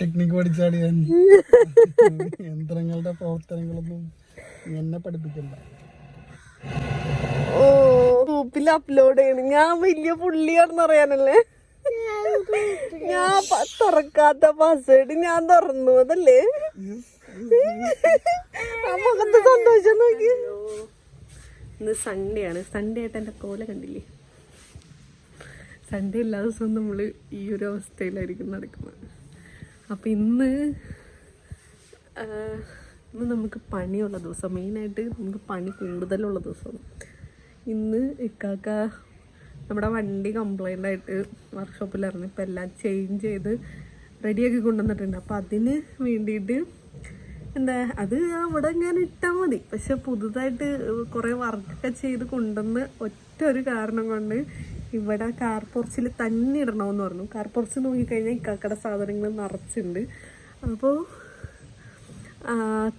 Technique പഠിച്ചാണ് ഞാൻ. യന്ത്രങ്ങളുടെ പ്രവർത്തനങ്ങളൊന്നും എന്നെ പഠിപ്പിക്കണ്ട. ഓ അപ്ലോഡ് ചെയ്യണം. ഞാൻ വലിയ പുള്ളിയാണെന്ന് അറിയാനല്ലേ? ഞാൻ തുറക്കാത്ത പാസ്വേഡ് ഞാൻ തുറന്നു അതല്ലേ? മുഖത്ത് സന്തോഷം നോക്കി. ഇന്ന് സൺഡേ ആണ്. സൺഡേ ആയിട്ട് എന്റെ കോല കണ്ടില്ലേ? സൺഡേ എല്ലാ ദിവസവും നമ്മൾ ഈ ഒരു അവസ്ഥയിലായിരിക്കും നടക്കുന്നത്. അപ്പം ഇന്ന് ഇന്ന് നമുക്ക് പണിയുള്ള ദിവസം. മെയിനായിട്ട് നമുക്ക് പണി കൂടുതലുള്ള ദിവസമാണ് ഇന്ന് ഇക്കാക്ക നമ്മുടെ വണ്ടി കംപ്ലൈന്റ് ആയിട്ട് വർക്ക്ഷോപ്പിൽ ഇറങ്ങി. ഇപ്പം എല്ലാം ചേഞ്ച് ചെയ്ത് റെഡിയാക്കി കൊണ്ടുവന്നിട്ടുണ്ട്. അപ്പോൾ അതിന് വേണ്ടിയിട്ട് എന്താ അത് അവിടെ ഞാൻ ഇട്ടാൽ മതി. പക്ഷെ പുതുതായിട്ട് കുറേ വർക്കൊക്കെ ചെയ്ത് കൊണ്ടുവന്ന് ഒറ്റ ഒരു കാരണം കൊണ്ട് ഇവിടെ കാർ പോർച്ചിൽ തന്നെ ഇടണമെന്ന് പറഞ്ഞു. കാർ പോർച്ച് നോക്കിക്കഴിഞ്ഞാൽ ഇക്കാക്കട സാധനങ്ങൾ നിറച്ചുണ്ട്. അപ്പോൾ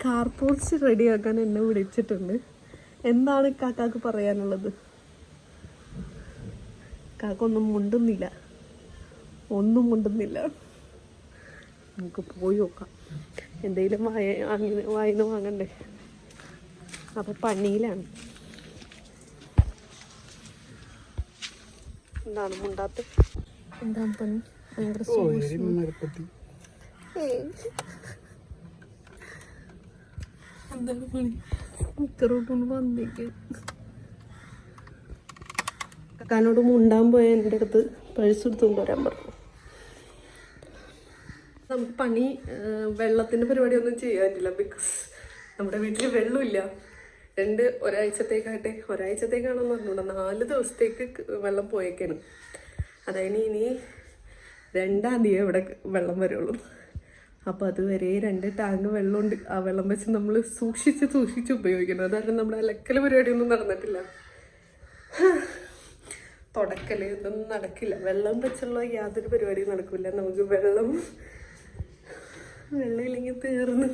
കാർ പോർച്ച് റെഡിയാക്കാൻ എന്നെ വിളിച്ചിട്ടുണ്ട്. എന്താണ് കാക്കാക്ക് പറയാനുള്ളത്? കാക്കൊന്നും മുണ്ടുന്നില്ല. ഒന്നും മുണ്ടുന്നില്ല. നമുക്ക് പോയി നോക്കാം. എന്തെങ്കിലും വായ അങ്ങനെ വായിന്ന് വാങ്ങണ്ടേ? അപ്പൊ പണിയിലാണ്. എന്താണ് മുണ്ടാത്ത? എന്താണ് പണി ഭയങ്കര. എന്താണ് പണി? ഇക്കറോട്ടൊന്ന് വന്നേക്ക്. കക്കാനോട് മുണ്ടാൻ പോയ എന്റെ അടുത്ത് പഴുസ് എടുത്തുകൊണ്ട് വരാൻ പറഞ്ഞു. നമുക്ക് പണി വെള്ളത്തിന്റെ വെള്ളത്തിന്റെ പരിപാടി ഒന്നും ചെയ്യാൻ പറ്റില്ല ബിക്കോസ് നമ്മുടെ വീട്ടിൽ വെള്ളമില്ല. രണ്ട് ഒരാഴ്ചത്തേക്കാട്ടെ ഒരാഴ്ചത്തേക്കാണെന്ന് പറഞ്ഞൂടാ നാല് ദിവസത്തേക്ക് വെള്ളം പോയേക്കാണ്. അതായത് ഇനി രണ്ടാം തീയതി ഇവിടെ വെള്ളം വരുള്ളൂ. അപ്പോൾ അതുവരെ രണ്ട് ടാങ്ക് വെള്ളമുണ്ട്. ആ വെള്ളം വെച്ച് നമ്മൾ സൂക്ഷിച്ച് സൂക്ഷിച്ച് ഉപയോഗിക്കണം. അതായത് നമ്മുടെ അലക്കൽ പരിപാടിയൊന്നും നടന്നിട്ടില്ല. തുടക്കൽ ഇതൊന്നും നടക്കില്ല. വെള്ളം വെച്ചുള്ള യാതൊരു പരിപാടിയും നടക്കില്ല നമുക്ക് വെള്ളം വെള്ളം ഇല്ലെങ്കിൽ തീർന്ന്.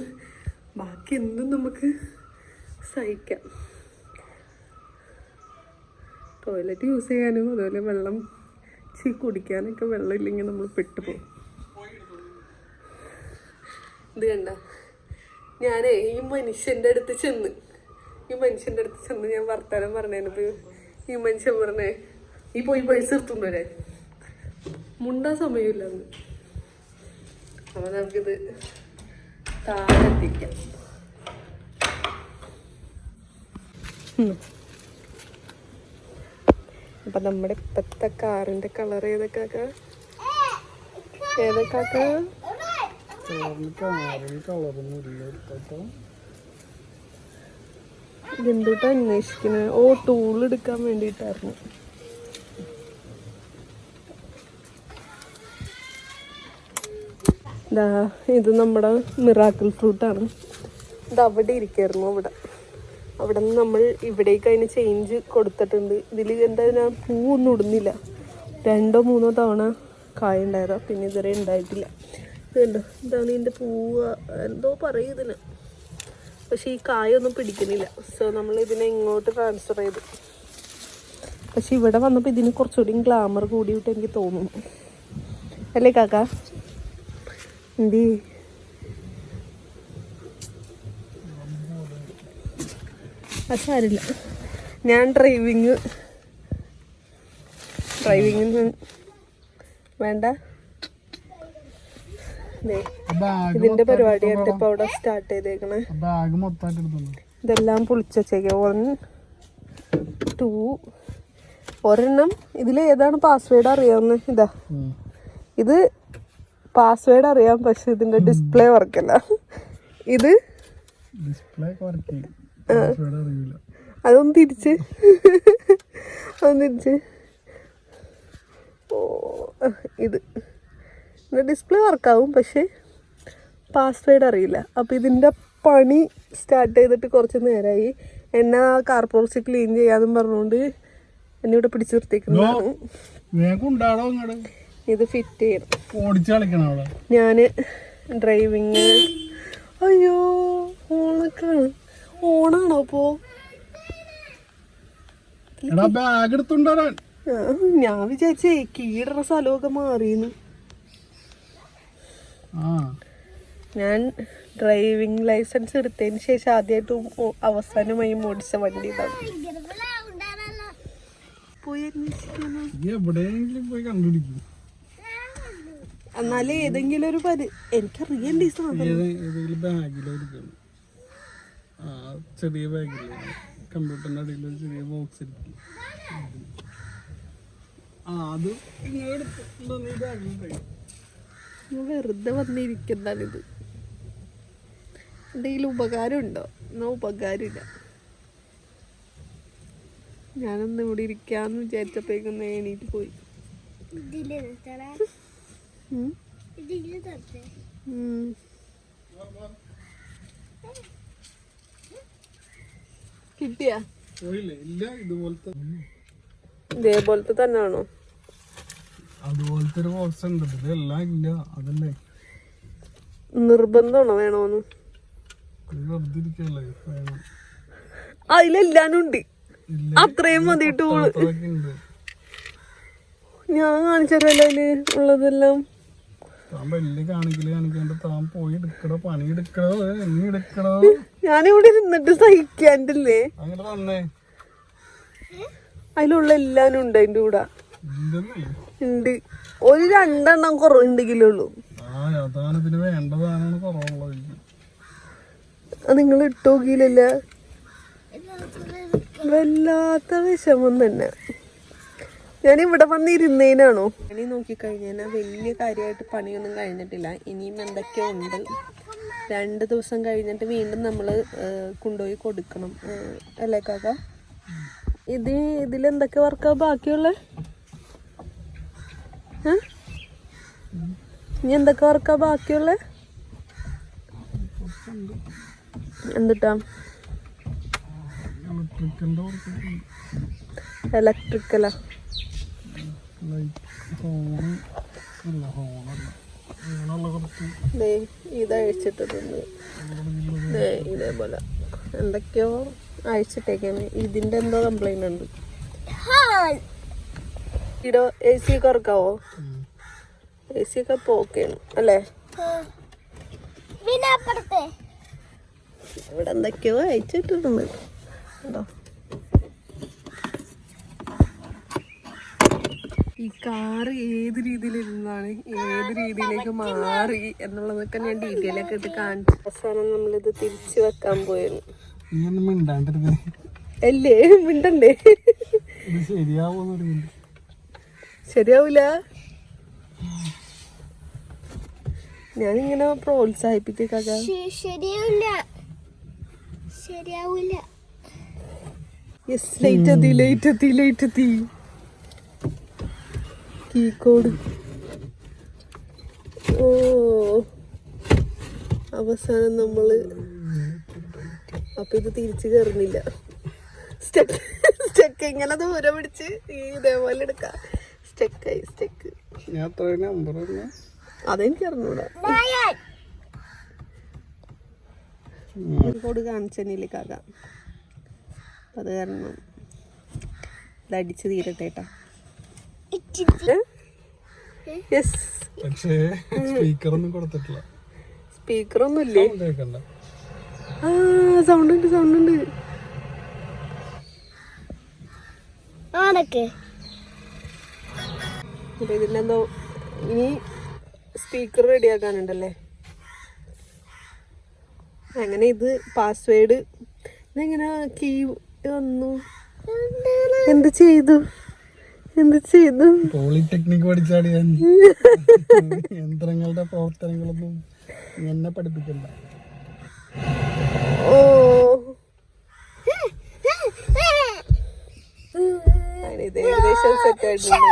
ബാക്കി എന്തും നമുക്ക് സഹിക്കാം. ടോയ്ലറ്റ് യൂസ് ചെയ്യാനും അതുപോലെ വെള്ളം ചീ കുടിക്കാനൊക്കെ വെള്ളം ഇല്ലെങ്കിൽ നമ്മൾ പെട്ടുപോകും. ഇത് കണ്ട ഞാനേ ഈ മനുഷ്യന്റെ അടുത്ത് ചെന്ന് ഈ മനുഷ്യന്റെ അടുത്ത് ചെന്ന് ഞാൻ വർത്തമാനം പറഞ്ഞപ്പോൾ ഈ മനുഷ്യൻ പറഞ്ഞേ ഈ പോയി പൈസ എടുത്തുണ്ടോ മുണ്ടാ സമയമില്ല അന്ന്. അപ്പൊ നമുക്കിത് താഴെത്തിക്കാം അപ്പൊ നമ്മുടെ ഇപ്പത്തെ കാറിന്റെ കളർ ഏതൊക്കെ അന്വേഷിക്കുന്നത് ഓ ടൂൾ എടുക്കാൻ വേണ്ടിയിട്ടായിരുന്നു. ഇത് നമ്മുടെ മിറാക്കിൾ ഫ്രൂട്ടാണ്. ഇത് അവിടെ ഇരിക്കായിരുന്നു അവിടെ അവിടെ നിന്ന് നമ്മൾ ഇവിടേക്ക് അതിന് ചേഞ്ച് കൊടുത്തിട്ടുണ്ട്. ഇതിൽ എന്താ ഒന്നും ഇടുന്നില്ല. രണ്ടോ മൂന്നോ തവണ കായ ഉണ്ടായതാ. പിന്നെ ഇതുവരെ ഉണ്ടായിട്ടില്ല. ഇതുണ്ടോ ഇതാണ് ഇതിന്റെ പൂവ്. എന്തോ പറയും ഇതിന്. പക്ഷേ ഈ കായൊന്നും പിടിക്കുന്നില്ല. സോ നമ്മൾ ഇതിനെ ഇങ്ങോട്ട് ട്രാൻസ്ഫർ ചെയ്തു. പക്ഷെ ഇവിടെ വന്നപ്പോൾ ഇതിന് കുറച്ചുകൂടി ഗ്ലാമർ കൂടിയിട്ട് എനിക്ക് തോന്നുന്നു. അല്ലേ കാക്ക? എന്തി? അത് സാരില്ല ഞാൻ ഡ്രൈവിങ് ഡ്രൈവിങ് വേണ്ട. ഇതിന്റെ പരിപാടിയായിട്ട് ഇപ്പൊ അവിടെ സ്റ്റാർട്ട് ചെയ്തേക്കണേ. ഇതെല്ലാം പൊളിച്ചേക്ക് വൺ ടു ഒരെണ്ണം. ഇതിൽ ഏതാണ് പാസ്വേഡ് അറിയാവുന്ന? ഇതാ. ഇത് പാസ്വേഡ് അറിയാം പക്ഷെ ഇതിന്റെ ഡിസ്പ്ലേ വർക്കല്ല ഇത് ഡിസ്പ്ലേ വർക്ക് ചെയ്യും. അതൊന്ന് തിരിച്ച്. അതൊന്ന് തിരിച്ച്. ഓ ഇത്. ഡിസ്പ്ലേ വർക്കാവും പക്ഷേ പാസ്വേഡ് അറിയില്ല. അപ്പം ഇതിന്റെ പണി സ്റ്റാർട്ട് ചെയ്തിട്ട് കുറച്ച് നേരമായി എന്നെ കാർപോർച്ച് ക്ലീൻ ചെയ്യാന്നും പറഞ്ഞുകൊണ്ട് എന്നെ ഇവിടെ പിടിച്ചു നിർത്തിക്കുന്നതാണ് ഇത് ഫിറ്റ് ചെയ്യണം. ഞാൻ ഞാൻ ഡ്രൈവിങ് അയ്യോ ഓണക്കാണ് ഓണാണോ അപ്പോ? ബാഗ് എടുത്തുണ്ടാരാൻ ഞാൻ വിചാരിച്ചേ കീടറ സ്ഥലമൊക്കെ മാറിയെന്ന്. ആ. ഞാൻ ഡ്രൈവിംഗ് ലൈസൻസ് എടുത്തതിന് ശേഷം ആദ്യമായിട്ട് അവസാനമായി ഓടിച്ച വണ്ടി ഇതാണ്. എന്നാലും ഏതെങ്കിലും ഒരു പരി എനിക്കറിയണ്ട സാധനം. ആ ചെറിയ ബാഗിൽ കമ്പ്യൂട്ടറിന്റെ അടിയിൽ ഒരു ചെറിയ ബോക്സ് ഇരിക്കും. ആ അത് ഇങ്ങനെ എടുത്തിട്ടുണ്ടോ ഈ ബാഗിലുണ്ടായി ഞാൻ വെറുതെ വന്നിരിക്കുന്നതാണിത്. എന്തെങ്കിലും ഉപകാരമുണ്ടോ? എന്നാ ഉപകാരമില്ല. ഞാനൊന്ന് ഇവിടെ ഇരിക്കാന്ന് വിചാരിച്ചപ്പോഴേക്കൊന്ന് എണീറ്റ് പോയി. ഉം. കിട്ടിയാ? ഇതുപോലത്തെ. തന്നെയാണോ അതുപോലത്തെ ഒരു ബോക്സ് ഉണ്ട്. ഇതെല്ലാം ഇല്ല. അതല്ലേ? നിർബന്ധമാണോ വേണോന്ന്? അതിലെല്ലാനും ഉണ്ട്. അത്രയും മതിയിട്ട് ഞാൻ കാണിച്ചല്ലോ അതിൽ ഉള്ളതെല്ലാം? താൻ വലിയ കാണിക്കൽ കാണിക്കാണ്ട് താൻ പോയി എടുക്കടോ പണി എടുക്കടോ എണ്ണി എടുക്കടോ. ഞാനിവിടെ ഇരുന്നിട്ട് സഹിക്കാണ്ടില്ലേ? അങ്ങനെ തന്നെ അതിലുള്ള എല്ലാനും ഉണ്ട് അതിന്റെ കൂടെ. ഉണ്ട്. ഒരു രണ്ടെണ്ണം കുറവുണ്ടെങ്കിലേ ഉള്ളൂ ആ യഥാനത്തിന് വേണ്ടതാണ് കുറവുള്ളത്. നിങ്ങൾ ഇട്ട് നോക്കിയില്ലല്ല? വല്ലാത്ത വിഷമം തന്നെ. ഞാൻ ഇവിടെ വന്നിരുന്നേനാണോ? പണി നോക്കിക്കഴിഞ്ഞാൽ വലിയ കാര്യമായിട്ട് പണിയൊന്നും കഴിഞ്ഞിട്ടില്ല. ഇനിയും എന്തൊക്കെയോ ഉണ്ട്. രണ്ട് ദിവസം കഴിഞ്ഞിട്ട് വീണ്ടും നമ്മൾ കൊണ്ടുപോയി കൊടുക്കണം. അല്ലേ കാക്ക? ഇത് ഇതിലെന്തൊക്കെ വർക്കാ ബാക്കിയുള്ള? ഇനി എന്തൊക്കെ വർക്കാ ബാക്കിയുള്ള? എന്തിട്ടാ? ഇലക്ട്രിക്കലാ. ഹോണ് അല്ല ഹോണല്ല അങ്ങനെയുള്ള കുറച്ച് ദേ ഇത് അഴിച്ചിട്ടിട്ടുണ്ട് ദേ ഇതേപോലെ. എന്തൊക്കെയോ അഴിച്ചിട്ടേക്കാണ്. ഇതിന്റെ എന്തോ കംപ്ലൈന്റ് ഉണ്ട്. ഇടോ എ സി ഒക്കെ ഇറക്കാവോ എ സി ഒക്കെ പോക്കാണ് അല്ലേ? ഇവിടെ എന്തൊക്കെയോ അയച്ചിട്ടിട്ടുണ്ട് കേട്ടോ ഈ കാറ് ഏത് രീതിയിലിരുന്നാണ് ഏത് രീതിയിലേക്ക് മാറി എന്നുള്ളതൊക്കെ ഞാൻ ഡീറ്റെയിൽ ഒക്കെ ഇട്ട് കാണിച്ചു. അവസാനം നമ്മളിത് തിരിച്ചു വെക്കാൻ പോയിരുന്നു. അല്ലേ? മിണ്ടണ്ടേ? ശരിയാവൂല? ഞാനിങ്ങനെ പ്രോത്സാഹിപ്പിക്കാക്ക ശരിയാവില്ല ശരിയാവില്ല യെസ് ലൈറ്റ് എത്തി ലൈറ്റ് എത്തി ലൈറ്റ് എത്തി. കീ കോഡ് ഓ. അവസാനം നമ്മൾ അപ്പൊ ഇത് തിരിച്ചു കയറുന്നില്ല സ്റ്റെക്ക് സ്റ്റെക്ക് ഇങ്ങനെ ദൂരെ പിടിച്ച് ഈ ഇതേപോലെ എടുക്കാം. സ്റ്റെക്കായി സ്റ്റെക്ക് അതെനിക്ക് അറിഞ്ഞൂടാ. കോഡ് കാണിച്ചെന്നില്ലേ കാക്ക അത് കാരണം ഇതടിച്ച് തീരട്ടെ കേട്ടാ യെസ് പക്ഷേ സ്പീക്കർ ഒന്നും കൊടുത്തിട്ടില്ല ഇല്ലേ കേൾക്കണ്ട ആ സൗണ്ട് ഉണ്ട് സൗണ്ട് ഉണ്ട്. ആണൊക്കെ അപ്പൊ ഇതിലെന്തോ ഇനി സ്പീക്കർ റെഡിയാക്കാനുണ്ടല്ലേ? അങ്ങനെ ഇത് പാസ്വേഡ് ഇതെങ്ങനെ കീ വന്നു? എന്ത് ചെയ്തു? എന്ത് ചെയ്തു? പോളിടെക്നിക് പഠിച്ചാടി ഞാൻ. യന്ത്രങ്ങളുടെ പ്രവർത്തനങ്ങളൊന്നും എന്നെ പഠിപ്പിക്കണ്ട. ഓ. ഇത് ഏകദേശം സെറ്റ് ആയിട്ടുണ്ട്.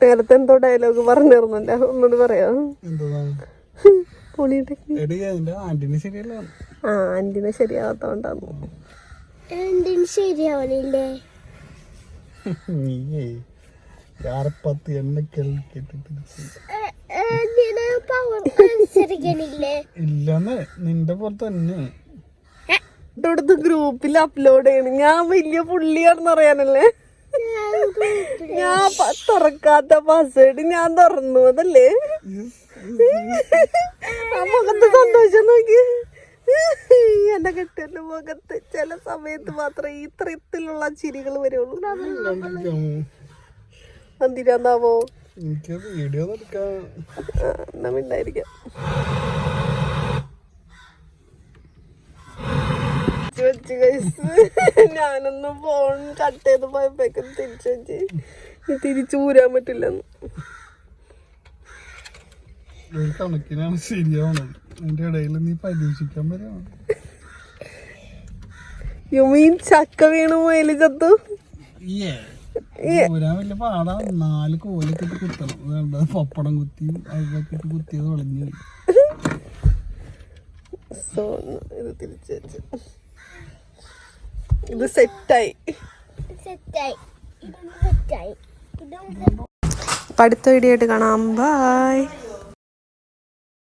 നേരത്തെ എന്തോ ഡയലോഗ് പറഞ്ഞിരുന്നല്ല. ഒന്നുകൂടി പറയാം പോളിടെക്നിക്ക് പോളിടെക്നിക്. ആന്റിന് ശരിയല്ല. ആ ആന്റിനെ ശരിയാവാത്തോണ്ടാന്നു. എന്തിനും ശരിയാവണില്ലേ? നീയേ കേട്ടിട്ട് ഇല്ലെന്ന് നിന്റെ പോലെ തന്നെ. ഇവിടുത്തെ ഗ്രൂപ്പിൽ അപ്ലോഡ് ചെയ്യണം. ഞാൻ വലിയ പുള്ളിയാണെന്ന് അറിയാനല്ലേ? ഞാൻ തുറക്കാത്ത പാസ്വേഡ് ഞാൻ തുറന്നു അതല്ലേ ആ മുഖത്ത് സന്തോഷം നോക്കി. എന്റെ മുഖത്ത് ചില സമയത്ത് മാത്രമേ ഇത്തരത്തിലുള്ള ചിരികൾ വരുള്ളൂ. എന്തിനാന്നാവോ? എനിക്ക് വീഡിയോ എടുക്കാം മിണ്ടായിരിക്കാം. വെച്ച് guys. ഞാനൊന്ന് ഫോൺ കട്ട് ചെയ്ത് പോയപ്പോഴേക്കും തിരിച്ചു വെച്ച് തിരിച്ചു പൂരാൻ പറ്റില്ലെന്ന്. കണക്കിനാണ് ശരിയാവണം അതിന്റെ ഇടയിൽ നീ പരീക്ഷിക്കാൻ വരാണ് യു മീൻ ചക്ക വീണു മുയൽ ചത്തു? ഊരാൻ വലിയ പാടാ. നാല് കോലൊക്കെ ഇട്ട് കുത്തണം. വേണ്ട പപ്പടം കുത്തിയും അതൊക്കെ ഇട്ട് കുത്തിയത് വളഞ്ഞു പോയി. സോ ഇത് തിരിച്ചു വെച്ച്. ഇത് സെറ്റായി. സെറ്റായി. ഇതും അടുത്ത വീഡിയോ ആയിട്ട് കാണാം. ബൈ